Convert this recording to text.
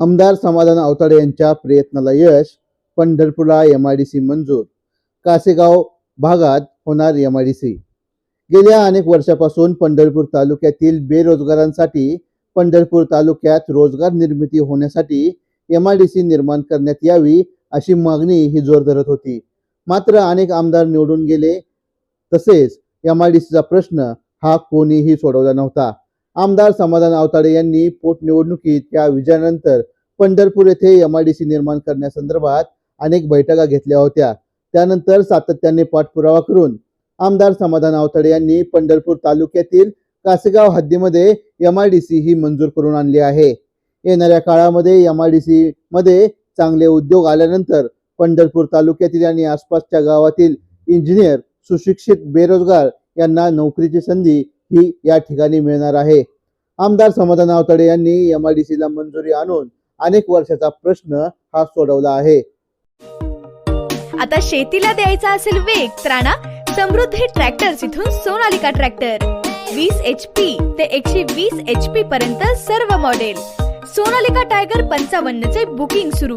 आमदार समाधान अवताडे यांच्या प्रयत्नाला यश पंढरपूरला एमआयडीसी मंजूर कासेगाव भागात होणार एमआयडीसी गेल्या अनेक वर्षापासून पंढरपूर तालुक्यातील बेरोजगारांसाठी पंढरपूर तालुक्यात रोजगार निर्मिती होण्यासाठी एमआयडीसी निर्माण करण्यात यावी अशी मागणी ही जोर धरत होती. मात्र अनेक आमदार निवडून गेले तसेच एमआयडीसीचा प्रश्न हा कोणीही सोडवला नव्हता. आमदार समाधान आवताडे यांनी पोटनिवडणुकीत या विजयानंतर पंढरपूर येथे एमआयडीसी निर्माण करण्यासंदर्भात अनेक बैठका घेतल्या होत्या. त्यानंतर सातत्याने पाठपुरावा करून आमदार समाधान आवताडे यांनी पंढरपूर तालुक्यातील कासेगाव हद्दीमध्ये एमआयडीसी ही मंजूर करून आणली आहे. येणाऱ्या काळामध्ये एमआयडीसी मध्ये चांगले उद्योग आल्यानंतर पंढरपूर तालुक्यातील आणि आसपासच्या गावातील इंजिनियर सुशिक्षित बेरोजगार यांना नोकरीची संधी ही या ठिकाणी मिळणार आहे. आमदार समाधान आवतडे यांनी एमआयडीसी ला मंजुरी आणून अनेक वर्षाचा प्रश्न हा सोडवला आहे. आता शेतीला द्यायचा असेल वेग तर आणा समृद्धी ट्रॅक्टर इथून सोनालिका ट्रॅक्टर. वीस एच पी ते एकशे वीस एच पी पर्यंत सर्व मॉडेल. सोनालिका टायगर पंचावन्न चे बुकिंग सुरू.